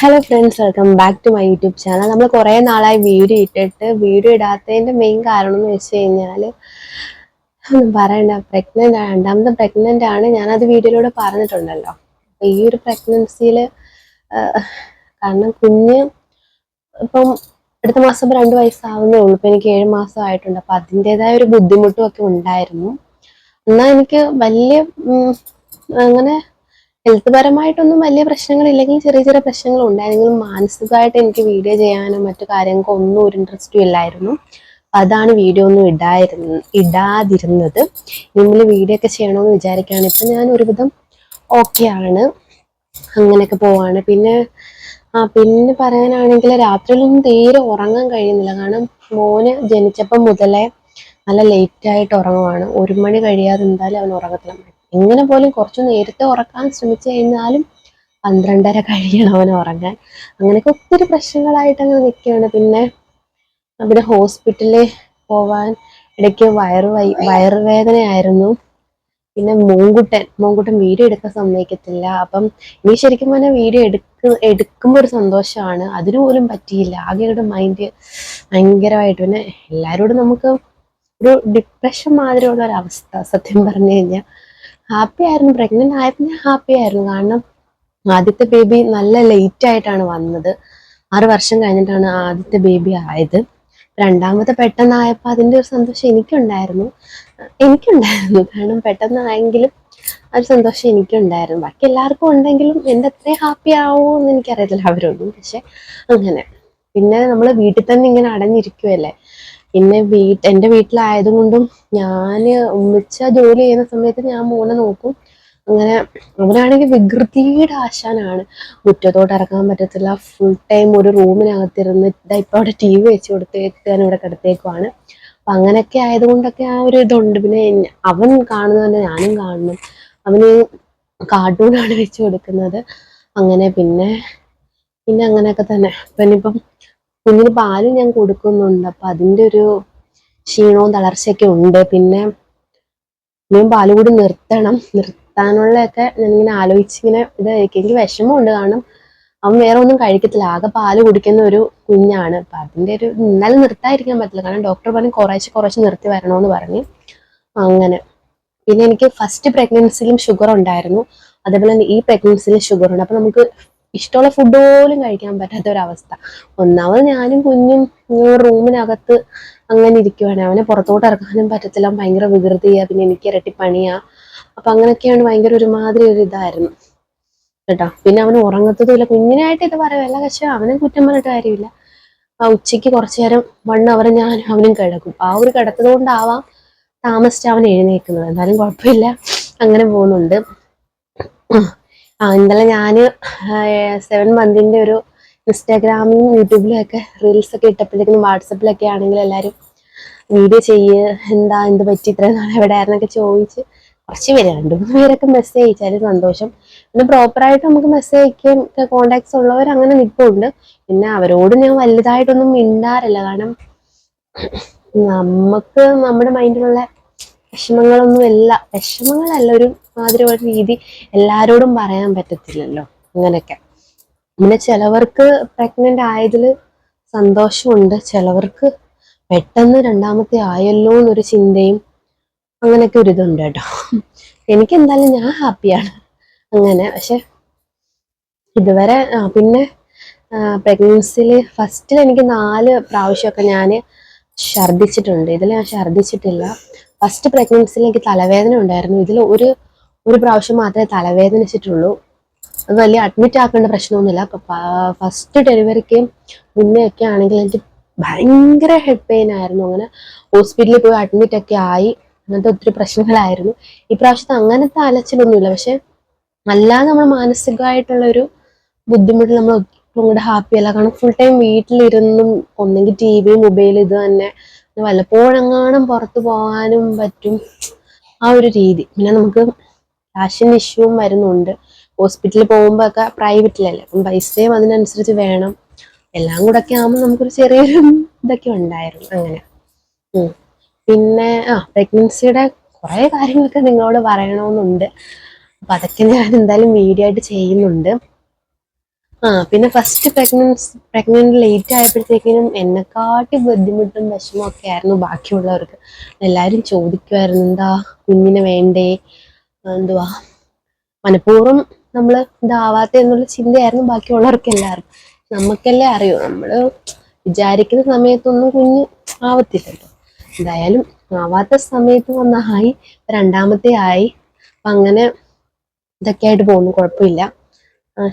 Hello friends welcome back to my YouTube channel നമ്മൾ കുറേ നാളായി വീഡിയോ ഇട്ടിട്ട് വീഡിയോ ഇടാത്തതിന്റെ മെയിൻ കാരണം എന്ന് വെച്ച് കഴിഞ്ഞാൽ ഒന്നും പറയണ്ട പ്രഗ്നന്റ് ആണ് രണ്ടാമത്തെ പ്രഗ്നന്റ് ആണ്. ഞാനത് വീഡിയോയിലൂടെ പറഞ്ഞിട്ടുണ്ടല്ലോ. അപ്പൊ ഈ ഒരു പ്രഗ്നൻസിയിൽ കാരണം കുഞ്ഞ് ഇപ്പം അടുത്ത മാസം ഇപ്പം രണ്ട് വയസ്സാവുന്നേ ഉള്ളൂ. ഇപ്പം എനിക്ക് ഏഴ് മാസം ആയിട്ടുണ്ട്. അപ്പം അതിന്റെതായ ഒരു ബുദ്ധിമുട്ടും ഒക്കെ ഉണ്ടായിരുന്നു. എന്നാൽ എനിക്ക് വലിയ അങ്ങനെ ഹെൽത്ത് പരമായിട്ടൊന്നും വലിയ പ്രശ്നങ്ങളില്ലെങ്കിൽ ചെറിയ ചെറിയ പ്രശ്നങ്ങൾ ഉണ്ടായിരുന്നെങ്കിലും മാനസികമായിട്ട് എനിക്ക് വീഡിയോ ചെയ്യാനും മറ്റു കാര്യങ്ങൾക്കും ഒന്നും ഒരു ഇൻട്രസ്റ്റും ഇല്ലായിരുന്നു. അതാണ് വീഡിയോ ഒന്നും ഇടായിരുന്നു ഇടാതിരുന്നത്. നിങ്ങൾ വീഡിയോ ഒക്കെ ചെയ്യണമെന്ന് വിചാരിക്കുകയാണ്. ഇപ്പം ഞാൻ ഒരുവിധം ഓക്കെ ആണ്. അങ്ങനെയൊക്കെ പോവാണ്. പിന്നെ ആ പിന്നെ പറയാനാണെങ്കിൽ രാത്രിയിലൊന്നും തീരെ ഉറങ്ങാൻ കഴിയുന്നില്ല. കാരണം മോന് ജനിച്ചപ്പം മുതലേ നല്ല ലേറ്റായിട്ട് ഉറങ്ങുവാണ്. ഒരു മണി കഴിയാതെ എന്തായാലും അവൻ ഉറങ്ങത്തില്ല. എങ്ങനെ പോലും കുറച്ച് നേരത്തെ ഉറക്കാൻ ശ്രമിച്ചു കഴിഞ്ഞാലും പന്ത്രണ്ടര കഴിയണം അവൻ ഉറങ്ങാൻ. അങ്ങനെയൊക്കെ ഒത്തിരി പ്രശ്നങ്ങളായിട്ട് അങ്ങനെ നിൽക്കുകയാണ്. പിന്നെ അവിടെ ഹോസ്പിറ്റലിൽ പോവാൻ ഇടയ്ക്ക് വയറ് വയറുവേദനയായിരുന്നു. പിന്നെ മൂങ്കുട്ടൻ മൂങ്കുട്ടൻ വീഡിയോ എടുക്കാൻ സമ്മതിക്കത്തില്ല. അപ്പം ഇനി ശരിക്കും പറഞ്ഞാൽ വീഡിയോ എടുക്ക എടുക്കുമ്പോൾ ഒരു സന്തോഷമാണ്. അതിനുപോലും പോലും പറ്റിയില്ല. ആകെയുടെ മൈൻഡ് ഭയങ്കരമായിട്ട്. പിന്നെ എല്ലാവരോടും നമുക്ക് ഒരു ഡിപ്രഷൻ മാതിരിയുള്ള ഒരു അവസ്ഥ സത്യം പറഞ്ഞു കഴിഞ്ഞാൽ ഹാപ്പി ആയിരുന്നു. പ്രഗ്നന്റ് ആയപ്പോൾ ഹാപ്പി ആയിരുന്നു. കാരണം ആദ്യത്തെ ബേബി നല്ല ലേറ്റ് ആയിട്ടാണ് വന്നത്. ആറ് വർഷം കഴിഞ്ഞിട്ടാണ് ആദ്യത്തെ ബേബി ആയത്. രണ്ടാമത്തെ പെട്ടെന്നായപ്പോൾ അതിന്റെ ഒരു സന്തോഷം എനിക്കുണ്ടായിരുന്നു. എനിക്കുണ്ടായിരുന്നു. കാരണം പെട്ടെന്നായെങ്കിലും ആ ഒരു സന്തോഷം എനിക്കുണ്ടായിരുന്നു. ബാക്കി എല്ലാവർക്കും ഉണ്ടെങ്കിലും എന്റെ ഹാപ്പി ആവുമോ എന്ന് എനിക്കറിയത്തില്ല. അവരൊന്നും. പക്ഷെ അങ്ങനെ. പിന്നെ നമ്മൾ വീട്ടിൽ തന്നെ ഇങ്ങനെ അടഞ്ഞിരിക്കുമല്ലേ പിന്നെ വീട്ട് എന്റെ വീട്ടിലായതുകൊണ്ടും ഞാൻ ഉമ്മിച്ച ജോലി ചെയ്യുന്ന സമയത്ത് ഞാൻ മോനെ നോക്കും. അങ്ങനെ അവനാണെങ്കിൽ വികൃതിയുടെ ആശാനാണ്. മുറ്റത്തോട്ട് ഇറങ്ങാൻ പറ്റത്തില്ല. ഫുൾ ടൈം ഒരു റൂമിനകത്തിരുന്ന് ഇപ്പൊ അവിടെ ടി വി വെച്ച് കൊടുത്തേക്കാൻ ഇവിടെ കിടത്തേക്കുവാണ്. അപ്പൊ അങ്ങനെയൊക്കെ ആയതുകൊണ്ടൊക്കെ ആ ഒരു ഇതുണ്ട്. പിന്നെ അവൻ കാണുന്നത് തന്നെ ഞാനും കാണണം. അവന് കാർട്ടൂണാണ് വെച്ച് കൊടുക്കുന്നത്. അങ്ങനെ പിന്നെ പിന്നെ അങ്ങനെയൊക്കെ തന്നെ. പിന്നെ ഇപ്പം കുഞ്ഞിന് പാൽ ഞാൻ കൊടുക്കുന്നുണ്ട്. അപ്പൊ അതിന്റെ ഒരു ക്ഷീണവും തളർച്ചയൊക്കെ ഉണ്ട്. പിന്നെ ഞാൻ പാൽ കൂടി നിർത്തണം. നിർത്താനുള്ളതൊക്കെ ഞാനിങ്ങനെ ആലോചിച്ചിങ്ങനെ ഇത് എനിക്ക് വിഷമമുണ്ട്. കാരണം അവൻ വേറെ ഒന്നും കഴിക്കത്തില്ല. ആകെ പാൽ കുടിക്കുന്ന ഒരു കുഞ്ഞാണ്. അപ്പൊ അതിന്റെ ഒരു എന്നാലും നിർത്താതിരിക്കാൻ പറ്റില്ല. കാരണം ഡോക്ടർ പറഞ്ഞു കുറേശ്ശെ കുറേശ്ശെ നിർത്തി വരണമെന്ന് പറഞ്ഞു. അങ്ങനെ. പിന്നെ എനിക്ക് ഫസ്റ്റ് പ്രഗ്നൻസിയിലും ഷുഗർ ഉണ്ടായിരുന്നു. അതേപോലെ തന്നെ ഈ പ്രഗ്നൻസിയിലും ഷുഗർ ഉണ്ട്. അപ്പൊ നമുക്ക് ഇഷ്ടമുള്ള ഫുഡ് പോലും കഴിക്കാൻ പറ്റാത്ത ഒരവസ്ഥ ഒന്നാമത് ഞാനും കുഞ്ഞും റൂമിനകത്ത് അങ്ങനെ ഇരിക്കുവാണ്. അവനെ പുറത്തോട്ട് ഇറക്കാനും പറ്റത്തില്ല. ഭയങ്കര വികൃതിയാ. പിന്നെ എനിക്ക് ഇരട്ടി പണിയാ അപ്പൊ അങ്ങനെയൊക്കെയാണ് ഭയങ്കര ഒരുമാതിരി ഒരു ഇതായിരുന്നു. കേട്ടോ? പിന്നെ അവൻ ഉറങ്ങത്തതുമില്ല. കുഞ്ഞിനായിട്ട് ഇത് പറയല്ല പക്ഷെ അവനെ കുറ്റം പറഞ്ഞിട്ട് കാര്യമില്ല. ആ ഉച്ചയ്ക്ക് കുറച്ചു നേരം വൺ അവർ ഞാനും അവനും കിടക്കും. ആ ഒരു കിടത്തത് കൊണ്ടാവാം താമസിച്ച് അവൻ എഴുന്നേക്കുന്നത്. എന്തായാലും കുഴപ്പമില്ല. അങ്ങനെ പോകുന്നുണ്ട്. ഇന്നലെ ഞാൻ സെവൻ മന്തിന്റെ ഒരു ഇൻസ്റ്റാഗ്രാമിലും യൂട്യൂബിലും ഒക്കെ റീൽസ് ഒക്കെ ഇട്ടപ്പോഴത്തേക്കും വാട്സപ്പിലൊക്കെ ആണെങ്കിൽ എല്ലാവരും വീഡിയോ ചെയ്യ് എന്താ എന്ത് പറ്റി? ഇത്രയും നാളെ എവിടെ ആയിരുന്നൊക്കെ ചോദിച്ച് കുറച്ച് പേര് രണ്ടു മൂന്ന് പേരൊക്കെ മെസ്സേജ് അയച്ചാലും സന്തോഷം. പിന്നെ പ്രോപ്പറായിട്ട് നമുക്ക് മെസ്സേജ് അയക്കാൻ കോണ്ടാക്ട്സ് ഉള്ളവർ അങ്ങനെ നിൽപ്പുണ്ട് പിന്നെ അവരോട് ഞാൻ വലുതായിട്ടൊന്നും മിണ്ടാറില്ല. കാരണം നമുക്ക് നമ്മുടെ മൈൻഡിലുള്ള വിഷമങ്ങളൊന്നും അല്ല. വിഷമങ്ങളല്ല ഒരു മാതിരി ഒരു രീതി എല്ലാരോടും പറയാൻ പറ്റത്തില്ലല്ലോ അങ്ങനെയൊക്കെ പിന്നെ ചിലവർക്ക് പ്രഗ്നന്റ് ആയതിൽ സന്തോഷമുണ്ട്. ചിലവർക്ക് പെട്ടെന്ന് രണ്ടാമത്തെ ആയല്ലോ എന്നൊരു ചിന്തയും അങ്ങനെയൊക്കെ ഒരു ഇതുണ്ട് കേട്ടോ. എനിക്ക് എന്തായാലും ഞാൻ ഹാപ്പിയാണ് അങ്ങനെ. പക്ഷെ ഇതുവരെ പിന്നെ പ്രഗ്നൻസിയിൽ ഫസ്റ്റിൽ എനിക്ക് നാല് പ്രാവശ്യമൊക്കെ ഞാൻ ഛർദ്ദിച്ചിട്ടുണ്ട്. ഇതിൽ ഞാൻ ഛർദ്ദിച്ചിട്ടില്ല. ഫസ്റ്റ് പ്രഗ്നൻസിയിൽ എനിക്ക് തലവേദന ഉണ്ടായിരുന്നു. ഇതിൽ ഒരു ഒരു പ്രാവശ്യം മാത്രമേ തലവേദന വെച്ചിട്ടുള്ളൂ അത് വലിയ അഡ്മിറ്റ് ആക്കേണ്ട പ്രശ്നമൊന്നുമില്ല. ഫസ്റ്റ് ഡെലിവറിക്ക് മുന്നേ ഒക്കെ ആണെങ്കിൽ എനിക്ക് ഭയങ്കര ഹെഡ് പെയിൻ ആയിരുന്നു. അങ്ങനെ ഹോസ്പിറ്റലിൽ പോയി അഡ്മിറ്റ് ഒക്കെ ആയി. അങ്ങനത്തെ ഒത്തിരി പ്രശ്നങ്ങളായിരുന്നു. ഈ പ്രാവശ്യത്തെ അങ്ങനത്തെ അലച്ചിലൊന്നുമില്ല. പക്ഷെ അല്ലാതെ നമ്മൾ മാനസികമായിട്ടുള്ള ഒരു ബുദ്ധിമുട്ട് നമ്മൾ ഒട്ടും കൂടെ ഹാപ്പി അല്ല. കാരണം ഫുൾ ടൈം വീട്ടിലിരുന്നും ഒന്നെങ്കിൽ ടി വി മൊബൈൽ ഇത് തന്നെ വല്ലപ്പോഴെങ്ങാനും പുറത്തു പോകാനും പറ്റും. ആ ഒരു രീതി. പിന്നെ നമുക്ക് ഫാഷൻ ഇഷ്യൂവും വരുന്നുണ്ട്. ഹോസ്പിറ്റലിൽ പോകുമ്പോൾ ഒക്കെ പ്രൈവറ്റിലല്ലേ? അപ്പം പൈസയും അതിനനുസരിച്ച് വേണം. എല്ലാം കൂടെ ഒക്കെ ആകുമ്പോൾ നമുക്കൊരു ചെറിയൊരു ഇതൊക്കെ ഉണ്ടായിരുന്നു അങ്ങനെ. പിന്നെ ആ പ്രഗ്നൻസിയുടെ കുറേ കാര്യങ്ങളൊക്കെ നിങ്ങളോട് പറയണമെന്നുണ്ട്. അപ്പൊ അതൊക്കെ ഞാൻ എന്തായാലും വീഡിയോ ആയിട്ട് ചെയ്യുന്നുണ്ട്. ആ പിന്നെ ഫസ്റ്റ് പ്രഗ്നൻസ് പ്രഗ്നന്റ് ലേറ്റ് ആയപ്പോഴത്തേക്കിനും എന്നെക്കാട്ടി ബുദ്ധിമുട്ടും വിഷമവും ഒക്കെ ആയിരുന്നു ബാക്കിയുള്ളവർക്ക്. എല്ലാവരും ചോദിക്കുമായിരുന്നു എന്താ കുഞ്ഞിനെ വേണ്ടേ? എന്തുവാ? മനഃപൂർവം നമ്മൾ ഇതാവാത്ത എന്നുള്ള ചിന്തയായിരുന്നു ബാക്കിയുള്ളവർക്ക് എല്ലാവർക്കും. നമുക്കല്ലേ അറിയൂ നമ്മൾ വിചാരിക്കുന്ന സമയത്തൊന്നും കുഞ്ഞ് ആവത്തില്ലല്ലോ. എന്തായാലും ആവാത്ത സമയത്ത് വന്ന ആയി രണ്ടാമത്തെ ആയി. അപ്പൊ അങ്ങനെ ഇതൊക്കെ ആയിട്ട് പോകുന്നു കുഴപ്പമില്ല.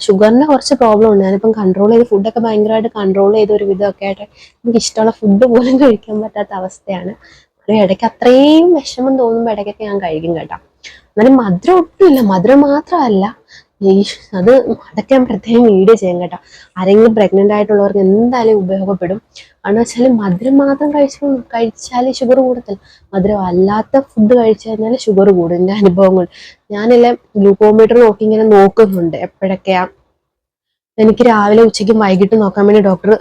ഷുഗറിന്റെ കുറച്ച് പ്രോബ്ലം ഉണ്ട്. ഞാനിപ്പം കൺട്രോൾ ചെയ്ത് ഫുഡൊക്കെ ഭയങ്കരമായിട്ട് കൺട്രോൾ ചെയ്ത് ഒരു വിധമൊക്കെ ആയിട്ട് എനിക്ക് ഇഷ്ടമുള്ള ഫുഡ് പോലും കഴിക്കാൻ പറ്റാത്ത അവസ്ഥയാണ്. ഇടയ്ക്ക് അത്രയും വിഷമം തോന്നുമ്പോൾ ഇടയ്ക്കൊക്കെ ഞാൻ കഴിക്കും കേട്ടോ. എന്നാലും മധുരം ഒട്ടുമില്ല. മധുരം മാത്രമല്ല. അത് അതൊക്കെ ഞാൻ പ്രത്യേകം വീഡിയോ ചെയ്യും കേട്ടോ. ആരെങ്കിലും പ്രഗ്നന്റ് ആയിട്ടുള്ളവർക്ക് എന്തായാലും ഉപയോഗപ്പെടും. കാരണം വെച്ചാൽ മധുരം മാത്രം കഴിച്ചു കഴിച്ചാൽ ഷുഗർ കൂടത്തില്ല. മധുരം അല്ലാത്ത ഫുഡ് കഴിച്ചു കഴിഞ്ഞാൽ ഷുഗർ കൂടും. എന്റെ അനുഭവങ്ങൾ. ഞാനെല്ലാം ഗ്ലൂക്കോമീറ്റർ നോക്കി ഇങ്ങനെ നോക്കുന്നുണ്ട് എപ്പോഴൊക്കെയാ. എനിക്ക് രാവിലെ ഉച്ചയ്ക്കും വൈകിട്ട് നോക്കാൻ വേണ്ടി ഡോക്ടർ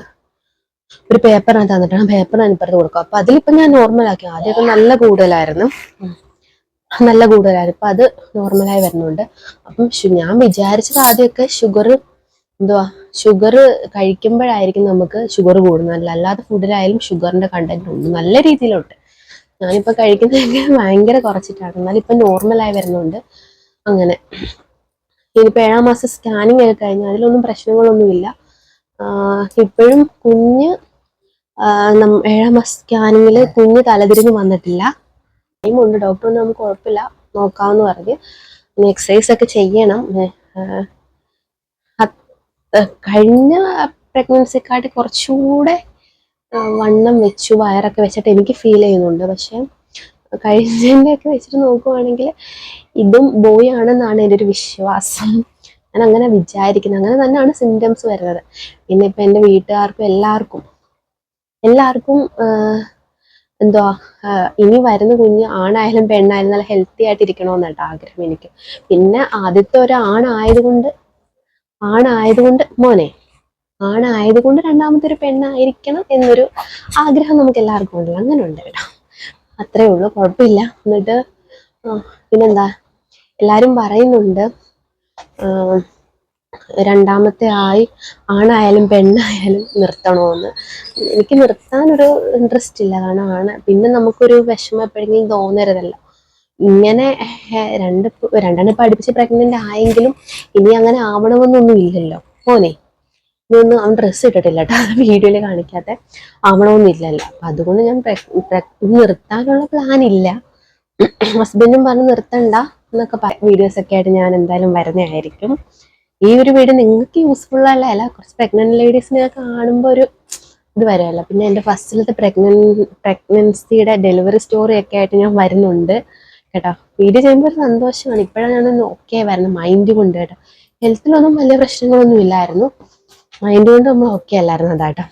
ഒരു പേപ്പറിനകത്ത് തന്നിട്ടാണ് പേപ്പറിന് അനുപ്പുറത്ത് കൊടുക്കും. അപ്പൊ അതിലിപ്പോ ഞാൻ നോർമലാക്കി ആദ്യമൊക്കെ നല്ല കൂടുതലായിരുന്നു. നല്ല കൂടുതലായിരുന്നു. ഇപ്പൊ അത് നോർമലായി വരുന്നുണ്ട്. അപ്പം ഞാൻ വിചാരിച്ചത് ആദ്യമൊക്കെ ഷുഗർ എന്തുവാ ഷുഗർ കഴിക്കുമ്പോഴായിരിക്കും നമുക്ക് ഷുഗർ കൂടുന്നത്. അല്ലാതെ ഫുഡിലായാലും ഷുഗറിന്റെ കണ്ടന്റ് ഉണ്ട് നല്ല രീതിയിലുണ്ട്. ഞാനിപ്പോ കഴിക്കുന്നതൊക്കെ ഭയങ്കര കുറച്ചിട്ടാണ്. എന്നാലും ഇപ്പൊ നോർമലായി വരുന്നുണ്ട്. അങ്ങനെ. ഇനിയിപ്പോ ഏഴാം മാസം സ്കാനിങ് ഒക്കെ കഴിഞ്ഞ അതിലൊന്നും പ്രശ്നങ്ങളൊന്നുമില്ല. ഇപ്പോഴും കുഞ്ഞ് ഏഴാം മാസം സ്കാനിങ്ങിൽ കുഞ്ഞ് തലതിരിഞ്ഞ് വന്നിട്ടില്ല. ടൈമുണ്ട്. ഡോക്ടർ നമുക്ക് കുഴപ്പമില്ല നോക്കാന്ന് പറഞ്ഞ്. എക്സസൈസ് ഒക്കെ ചെയ്യണം. കഴിഞ്ഞ പ്രഗ്നൻസിക്കാട്ടി കുറച്ചുകൂടെ വണ്ണം വെച്ചു വയറൊക്കെ വെച്ചിട്ട് എനിക്ക് ഫീൽ ചെയ്യുന്നുണ്ട്. പക്ഷെ കഴിഞ്ഞതിന്റെ ഒക്കെ വെച്ചിട്ട് നോക്കുവാണെങ്കിൽ ഇതും ബോയ് ആണെന്നാണ് എന്റെ ഒരു വിശ്വാസം. ഞാൻ അങ്ങനെ വിചാരിക്കുന്നത് അങ്ങനെ തന്നെയാണ് സിംറ്റംസ് വരുന്നത്. പിന്നെ ഇപ്പം എന്റെ വീട്ടുകാർക്കും എല്ലാവർക്കും എല്ലാവർക്കും എന്തുവാ ഇനി വരുന്ന കുഞ്ഞ് ആണായാലും പെണ്ണായാലും നല്ല ഹെൽത്തി ആയിട്ട് ഇരിക്കണമെന്നുണ്ട് ആഗ്രഹം എനിക്ക്. പിന്നെ ആദ്യത്തെ ഒരു ആണായതുകൊണ്ട് ആണായതുകൊണ്ട് മോനെ ആണായതുകൊണ്ട് രണ്ടാമത്തെ ഒരു പെണ്ണായിരിക്കണം എന്നൊരു ആഗ്രഹം നമുക്ക് എല്ലാവർക്കും ഉണ്ടല്ലോ. അങ്ങനെ ഉണ്ട് കേട്ടോ. അത്രേ ഉള്ളൂ കുഴപ്പമില്ല. എന്നിട്ട് പിന്നെന്താ? എല്ലാരും പറയുന്നുണ്ട് രണ്ടാമത്തെ ആയി ആണായാലും പെണ്ണായാലും നിർത്തണമെന്ന് എനിക്ക് നിർത്താനൊരു ഇൻട്രസ്റ്റ് ഇല്ല. കാരണം ആണ്. പിന്നെ നമുക്കൊരു വിഷമം എപ്പോഴെങ്കിലും തോന്നരുതല്ലോ. ഇങ്ങനെ രണ്ട് രണ്ടെണ്ണം പഠിപ്പിച്ച് പ്രഗ്നന്റ് ആയെങ്കിലും ഇനി അങ്ങനെ ആവണമെന്നൊന്നും ഇല്ലല്ലോ മോനെ ഇനിയൊന്നും അവൻ ഡ്രസ്സ് ഇട്ടിട്ടില്ല കേട്ടോ വീഡിയോയിൽ കാണിക്കാത്ത. ആവണമെന്നില്ലല്ലോ. അപ്പൊ അതുകൊണ്ട് ഞാൻ നിർത്താനുള്ള പ്ലാൻ ഇല്ല. ഹസ്ബൻഡും പറഞ്ഞ് നിർത്തണ്ട എന്നൊക്കെ വീഡിയോസ് ഒക്കെ ആയിട്ട് ഞാൻ എന്തായാലും വരുന്നതായിരിക്കും. ഈ ഒരു വീഡിയോ നിങ്ങൾക്ക് യൂസ്ഫുൾ അല്ല. കുറച്ച് പ്രഗ്നന്റ് ലേഡീസിനെ കാണുമ്പോൾ ഒരു ഇത് വരാമല്ലോ പിന്നെ എന്റെ ഫസ്റ്റിലത്തെ പ്രഗ്നൻ പ്രഗ്നൻസിയുടെ ഡെലിവറി സ്റ്റോറി ഒക്കെ ആയിട്ട് ഞാൻ വരുന്നുണ്ട് കേട്ടോ. വീഡിയോ ചെയ്യുമ്പോൾ ഒരു സന്തോഷമാണ്. ഇപ്പോഴാണ് ഞാൻ ഓക്കെ വരുന്നത് മൈൻഡ് കൊണ്ട് കേട്ടോ. ഹെൽത്തിലൊന്നും വലിയ പ്രശ്നങ്ങളൊന്നും ഇല്ലായിരുന്നു. മൈൻഡ് കൊണ്ട് നമ്മൾ ഓക്കെ അല്ലായിരുന്നു അതാട്ടോ.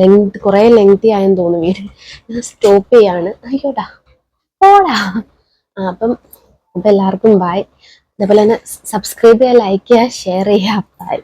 ലെങ്ത് കുറേ ലെങ്തി ആയെന്ന് തോന്നുന്നു വീട്. ഞാൻ സ്റ്റോപ്പ് ചെയ്യാണ്. ആയിക്കോട്ടാ. പോടാ. അപ്പം അപ്പം എല്ലാവർക്കും ബായ് അതേപോലെ തന്നെ സബ്സ്ക്രൈബ് ചെയ്യുക ലൈക്ക് ചെയ്യുക ഷെയർ ചെയ്യുക. ബൈ